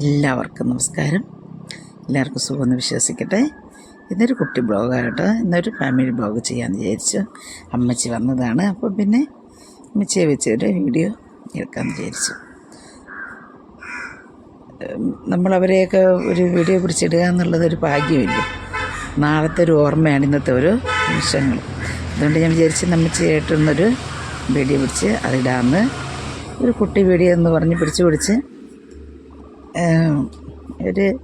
എല്ലാവർക്കും നമസ്കാരം. എല്ലാവർക്കും സുഖമെന്ന് വിശ്വസിക്കട്ടെ. ഇന്നൊരു കുട്ടി ബ്ലോഗായിട്ട് ഇന്നൊരു ഫാമിലി ബ്ലോഗ് ചെയ്യാമെന്ന് വിചാരിച്ചു അമ്മച്ചി വന്നതാണ്. അപ്പോൾ പിന്നെ അമ്മച്ചിയെ വെച്ചൊരു വീഡിയോ എടുക്കാമെന്ന് വിചാരിച്ചു. നമ്മളവരെയൊക്കെ ഒരു വീഡിയോ പിടിച്ചിടുക എന്നുള്ളത് ഒരു ഭാഗ്യമില്ല. നാളത്തെ ഒരു ഓർമ്മയാണ് ഇന്നത്തെ ഒരു നിമിഷങ്ങൾ. അതുകൊണ്ട് ഞാൻ വിചാരിച്ച് നമ്മച്ചിയായിട്ടൊന്നൊരു വീഡിയോ പിടിച്ച് അതിടാമെന്ന് ഒരു കുട്ടി വീഡിയോ എന്ന് പറഞ്ഞ് പിടിച്ച് പിടിച്ച് ഒരു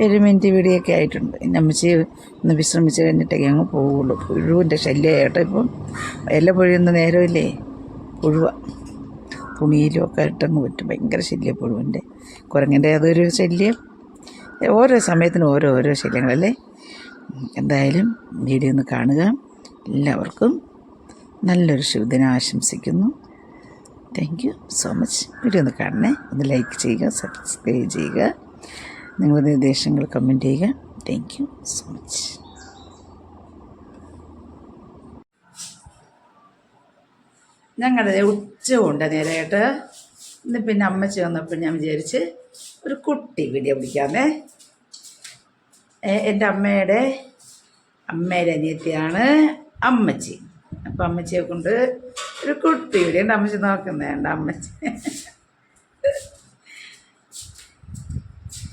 ഒരു മിനിറ്റ് വീഡിയോ ഒക്കെ ആയിട്ടുണ്ട്. ഇനി അമ്മച്ചി ഒന്ന് വിശ്രമിച്ച് കഴിഞ്ഞിട്ടേ അങ്ങ് പോവുള്ളൂ. പുഴുവിന്റെ ശല്യമായിട്ട് ഇപ്പം. ഇല പൊഴിയുന്ന നേരമില്ലേ? പുഴുവ. തുണിയിലും ഒക്കെ ഇട്ടങ്ങ് പറ്റും ഭയങ്കര ശല്യം പുഴുവിന്റെ കുരങ്ങന്റെ അതൊരു ശല്യം. ഓരോ സമയത്തിനും ഓരോ ഓരോ ശല്യങ്ങളല്ലേ? എന്തായാലും വീഡിയോ ഒന്ന് കാണുക. എല്ലാവർക്കും നല്ലൊരു ശുഭദിനം ആശംസിക്കുന്നു. Thank you so much video ഒന്ന് കാണണേ. ഒന്ന് ലൈക്ക് ചെയ്യുക സബ്സ്ക്രൈബ് ചെയ്യുക. നിങ്ങളുടെ നിർദ്ദേശങ്ങൾ കമന്റ് ചെയ്യുക. താങ്ക് യു സോ മച്ച് ഞങ്ങളുടെ ഉച്ച കൊണ്ട് നേരമായിട്ട് ഇന്ന് പിന്നെ അമ്മച്ചി വന്നപ്പോൾ ഞാൻ വിചാരിച്ച് ഒരു കുട്ടി വീഡിയോ പിടിക്കാമേ. എന്റെ അമ്മയുടെ അമ്മയുടെ അനിയത്തിയാണ് അമ്മച്ചി. അപ്പം അമ്മച്ചിയെ കൊണ്ട് ഒരു കുട്ടി ഇവിടെ ഉണ്ട് അമ്മച്ചി നോക്കുന്നേണ്ട അമ്മച്ചി.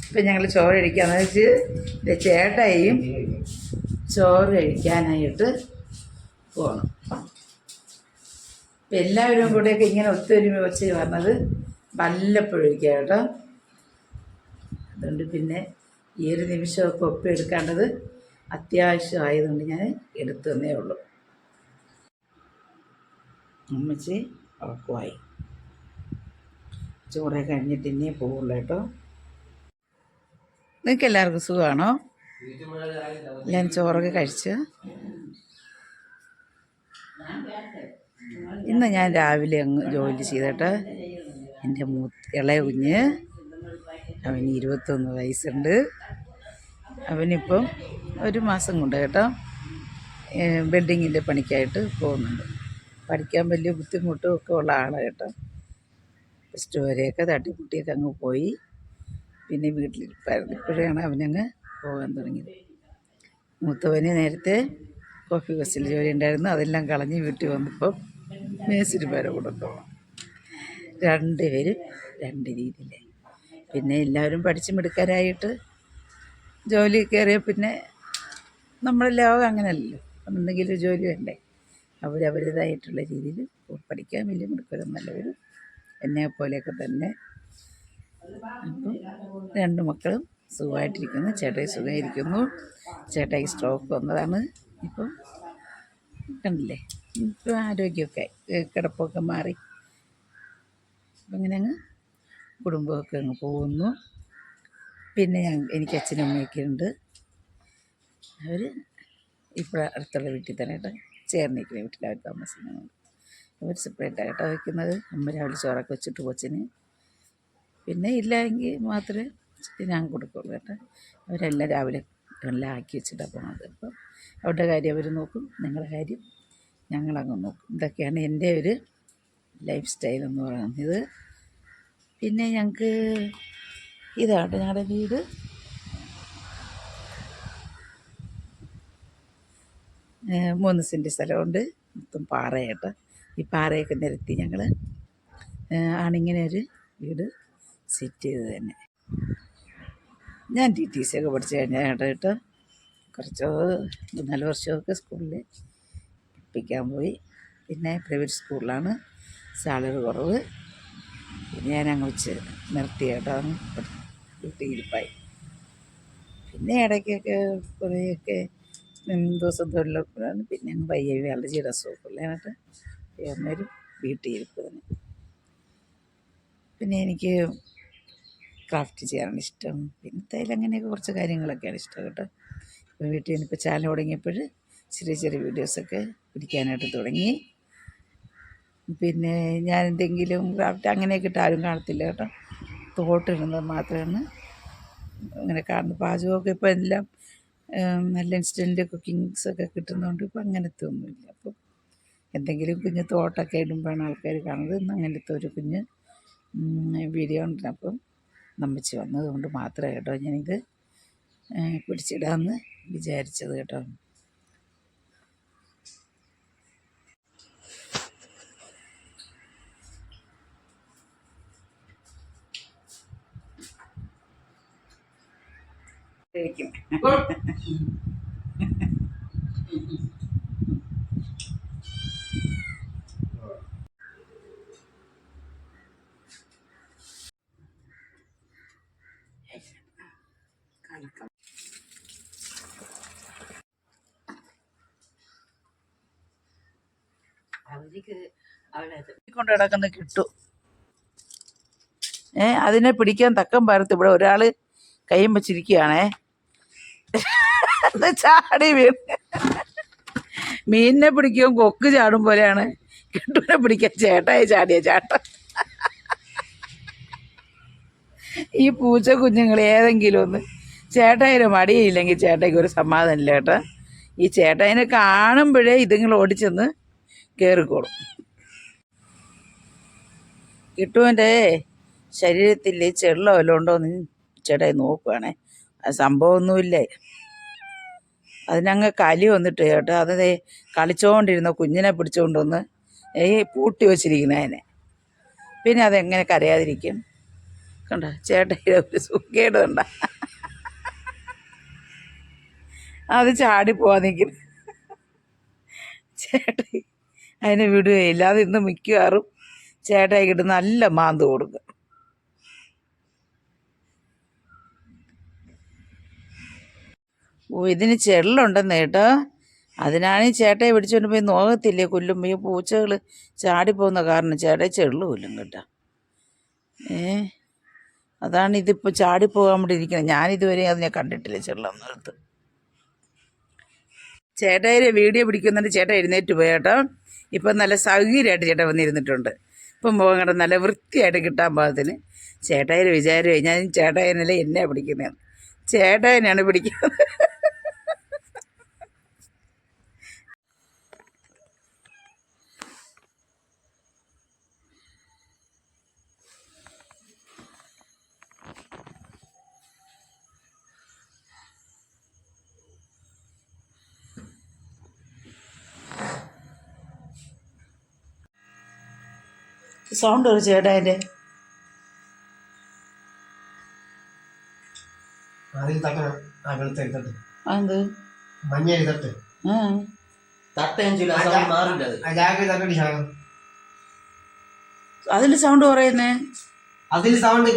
ഇപ്പം ഞങ്ങൾ ചോറ് കഴിക്കാന്ന് വെച്ച് എന്റെ ചേട്ടയും ചോറ് കഴിക്കാനായിട്ട് പോകണം അപ്പം എല്ലാവരും കൂടെയൊക്കെ ഇങ്ങനെ ഒത്തൊരുമ വെച്ച് പറഞ്ഞത് വല്ലപ്പോഴേക്കും കേട്ടോ. അതുകൊണ്ട് പിന്നെ ഈ ഒരു നിമിഷമൊക്കെ ഒപ്പിയെടുക്കേണ്ടത് അത്യാവശ്യമായതുകൊണ്ട് ഞാൻ എടുത്തു തന്നേ ഉള്ളൂ. അമ്മച്ചി ഉറക്കമായി. ചോറേ കഴിഞ്ഞിട്ട് ഇനിയേ പോവുള്ളൂ കേട്ടോ. നിങ്ങൾക്ക് എല്ലാവർക്കും സുഖമാണോ? ഞാൻ ചോറൊക്കെ കഴിച്ച്. ഇന്ന് ഞാൻ രാവിലെ അങ്ങ് ജോലി ചെയ്തിട്ട്. എന്റെ മൂ ഇളയ കുഞ്ഞ്. അവന് ഇരുപത്തൊന്ന് വയസ്സുണ്ട്. അവനിപ്പം ഒരു മാസം കൊണ്ട് കേട്ടോ ബിൽഡിങ്ങിന്റെ പണിക്കായിട്ട് പോകുന്നുണ്ട്. പഠിക്കാൻ വലിയ ബുദ്ധിമുട്ടും ഒക്കെ ഉള്ള ആണ് കേട്ടോ. പ്ലസ് ടു വരെയൊക്കെ തട്ടിക്കുട്ടിയൊക്കെ അങ്ങ് പോയി. പിന്നെ വീട്ടിലിരിപ്പായിരുന്നു. ഇപ്പോഴാണ് അവനങ്ങ് പോകാൻ തുടങ്ങിയത്. മൂത്തവന് നേരത്തെ കോഫി ബസ്സിൽ ജോലി ഉണ്ടായിരുന്നു. അതെല്ലാം കളഞ്ഞ് വീട്ടിൽ വന്നപ്പം മേസിരി പേരെ കൊടുക്കും രണ്ടുപേരും രണ്ട് രീതിയിലായി പിന്നെ എല്ലാവരും പഠിച്ച് മിടുക്കാരായിട്ട് ജോലി കയറിയ പിന്നെ നമ്മുടെ ലോകം അങ്ങനെയല്ലല്ലോ എന്തെങ്കിലും ജോലി വേണ്ടേ? അവരവരുടേതായിട്ടുള്ള രീതിയിൽ പഠിക്കാൻ വലിയ എന്നെ പോലെയൊക്കെ തന്നെ. അപ്പം രണ്ട് മക്കളും സുഖമായിട്ടിരിക്കുന്നു. ചേട്ടായി സുഖമായിരിക്കുന്നു. ചേട്ടായി സ്ട്രോക്ക് വന്നതാണ്. ഇപ്പം കണ്ടില്ലേ? ഇപ്പം ആരോഗ്യമൊക്കെ. കിടപ്പൊക്കെ മാറി. അങ്ങനെ അങ്ങ് കുടുംബമൊക്കെ അങ്ങ് പോകുന്നു. പിന്നെ ഞാൻ എനിക്ക് അച്ഛനും അമ്മയൊക്കെ ഉണ്ട്. അവർ ഇപ്പോൾ അടുത്തുള്ള വീട്ടിൽ തന്നെ കേട്ടോ. ചേർന്നിരിക്കുന്ന വീട്ടിൽ അവർ താമസിക്കുന്നത് അവർ സെപ്പറേറ്റ് ആയിട്ടോ വയ്ക്കുന്നത്. അമ്മ രാവിലെ ചോറൊക്കെ വെച്ചിട്ട് കൊച്ചിന്. പിന്നെ ഇല്ല എങ്കിൽ മാത്രമേ ഞാൻ കൊടുക്കുള്ളൂ കേട്ടോ. അവരെല്ലാം രാവിലെ എല്ലാം ആക്കി വെച്ചിട്ടാണ് പോകുന്നത് അപ്പം അവരുടെ കാര്യം അവർ നോക്കും. നിങ്ങളുടെ കാര്യം ഞങ്ങളങ്ങ് നോക്കും. ഇതൊക്കെയാണ് എന്റെ ഒരു ലൈഫ് സ്റ്റൈൽ എന്ന് പറയുന്നത്. പിന്നെ ഞങ്ങൾക്ക് ഇതാണ് ഞങ്ങളുടെ വീട്. മൂന്ന് സെന്റ് സ്ഥലമുണ്ട്. മൊത്തം പാറയായിട്ട് ഈ പാറയൊക്കെ നിരത്തി ഞങ്ങൾ ആണിങ്ങനെ ഒരു വീട് സെറ്റ് ചെയ്ത് തന്നെ. ഞാൻ ടി ടി സി ഒക്കെ പഠിച്ചു കഴിഞ്ഞാൽ കേട്ടോ കുറച്ച് മൂന്നാൽ വർഷമൊക്കെ സ്കൂളിൽ പഠിപ്പിക്കാൻ പോയി. പിന്നെ പ്രൈവറ്റ് സ്കൂളിലാണ് സാലറി കുറവ്. പിന്നെ ഞാൻ അങ്ങ് വെച്ച് നിർത്തി കേട്ടോ വീട്ടിൽ ഇരിപ്പായി പിന്നെ ഇടയ്ക്കൊക്കെ കുറേയൊക്കെ ദിവസം തൊഴിലുറപ്പിലാണ് പിന്നെ അങ്ങ് പയ്യെ അലർജിയുടെ സോപ്പ് എന്നിട്ട് അന്നേരം വീട്ടിലിരിപ്പ് തന്നെ പിന്നെ എനിക്ക് ക്രാഫ്റ്റ് ചെയ്യാനാണ് ഇഷ്ടം. പിന്നെ തയ്യൽ അങ്ങനെയൊക്കെ കുറച്ച് കാര്യങ്ങളൊക്കെയാണ് ഇഷ്ടം കേട്ടോ. ഇപ്പം വീട്ടിൽ നിന്നിപ്പോൾ ചാനൽ തുടങ്ങിയപ്പോൾ ചെറിയ ചെറിയ വീഡിയോസൊക്കെ പിടിക്കാനായിട്ട് തുടങ്ങി. പിന്നെ ഞാൻ എന്തെങ്കിലും ക്രാഫ്റ്റ് അങ്ങനെയൊക്കെ ഇട്ട് ആരും കാണത്തില്ല കേട്ടോ. തോട്ടിടുന്നത് മാത്രമാണ്. അങ്ങനെ കാണുന്നത് പാചകമൊക്കെ ഇപ്പോൾ എല്ലാം നല്ല ഇൻസ്റ്റന്റ് കുക്കിങ്സ് ഒക്കെ കിട്ടുന്നതുകൊണ്ട് ഇപ്പം അങ്ങനത്തെ ഒന്നുമില്ല. അപ്പം എന്തെങ്കിലും കുഞ്ഞ് തോട്ടൊക്കെ ഇടുമ്പോഴാണ് ആൾക്കാർ കാണുന്നത്. ഇന്ന് അങ്ങനത്തെ ഒരു കുഞ്ഞ് വീഡിയോ ഉണ്ട്. അപ്പം നമ്മച്ചി വന്നതുകൊണ്ട് മാത്രമേ കേട്ടോ ഞാനിത് പിടിച്ചിടാമെന്ന് വിചാരിച്ചത് കേട്ടോ. കഴിക്കും കണക്കം അവർക്ക് അവിടെ കൊണ്ട് കിടക്കുന്ന കിട്ടും. ഏ അതിനെ പിടിക്കാൻ തക്കം പാരത്ത് ഇവിടെ ഒരാൾ കയ്യും വെച്ചിരിക്കുകയാണേ. ചാടി വീണ്. മീനിനെ പിടിക്കും കൊക്ക് ചാടും പോലെയാണ്. കെട്ടൂനെ പിടിക്കാൻ ചേട്ടായി ചാടിയ ചേട്ട ഈ പൂച്ച കുഞ്ഞുങ്ങൾ ഏതെങ്കിലും ഒന്ന് ചേട്ടായിന് മടിയില്ലെങ്കിൽ ചേട്ടായിക്ക് ഒരു സമാധാനമില്ല കേട്ടോ. ഈ ചേട്ടായിനെ കാണുമ്പോഴേ ഇതുങ്ങൾ ഓടിച്ചെന്ന് കയറിക്കോളും കിട്ടുവന്റെ ശരീരത്തിൽ ചെള്ളം വല്ലതും ഉണ്ടോ എന്ന് ചേട്ടായി നോക്കുവാണേ. സംഭവമൊന്നുമില്ലേ. അതിനങ്ങ് കലി വന്നിട്ട് കേട്ടോ. അത് കളിച്ചുകൊണ്ടിരുന്ന കുഞ്ഞിനെ പിടിച്ചുകൊണ്ടൊന്ന് ഈ പൂട്ടി വച്ചിരിക്കുന്നതിനെ പിന്നെ അതെങ്ങനെ കരയാതിരിക്കും? കണ്ട? ചേട്ടയുടെ ഒരു സുഖേട് അത് ചാടി നിൽക്കുന്നു ചേട്ടായി അതിനെ വിടുകയില്ല. അത് ഇന്ന് മിക്കവാറും ചേട്ടായിക്കിട്ട് നല്ല മാന്ത് കൊടുക്കും. ഓ ഇതിന് ചെള്ളുണ്ടെന്ന് കേട്ടോ. അതിനാണ് ഈ ചേട്ടയെ പിടിച്ചുകൊണ്ട് പോയി നോക്കത്തില്ലേ കൊല്ലും ഈ പൂച്ചകൾ ചാടിപ്പോകുന്ന കാരണം ചേട്ടയെ ചെള്ളു കൊല്ലും കേട്ടോ. ഏ? അതാണ് ഇതിപ്പോൾ ചാടിപ്പോകാൻ വേണ്ടി ഇരിക്കുന്നത് ഞാനിതുവരെ അത് ഞാൻ കണ്ടിട്ടില്ല ചെള്ളൊന്നിടത്ത് ചേട്ടായിരെ വീഡിയോ പിടിക്കുന്നുണ്ട് ചേട്ടൻ എഴുന്നേറ്റ് പോയി കേട്ടോ. ഇപ്പം നല്ല സൗകര്യമായിട്ട് ചേട്ടൻ വന്നിരുന്നിട്ടുണ്ട്. ഇപ്പം പോകാൻ കേട്ടോ നല്ല വൃത്തിയായിട്ട് കിട്ടാൻ പാകത്തിന്. ചേട്ടായിരെ വിചാരമായി ഞാൻ ചേട്ടായനല്ലേ എന്നെ പിടിക്കുന്നത് ചേട്ടായനാണ് പിടിക്കുന്നത്. സൗണ്ട് ഒരു ചേട്ടായിന്റെ അതിൽ അതിന്റെ അത് മഞ്ഞ തട്ട്. സൗണ്ട് പറയുന്നേ. അതിൽ സൗണ്ട്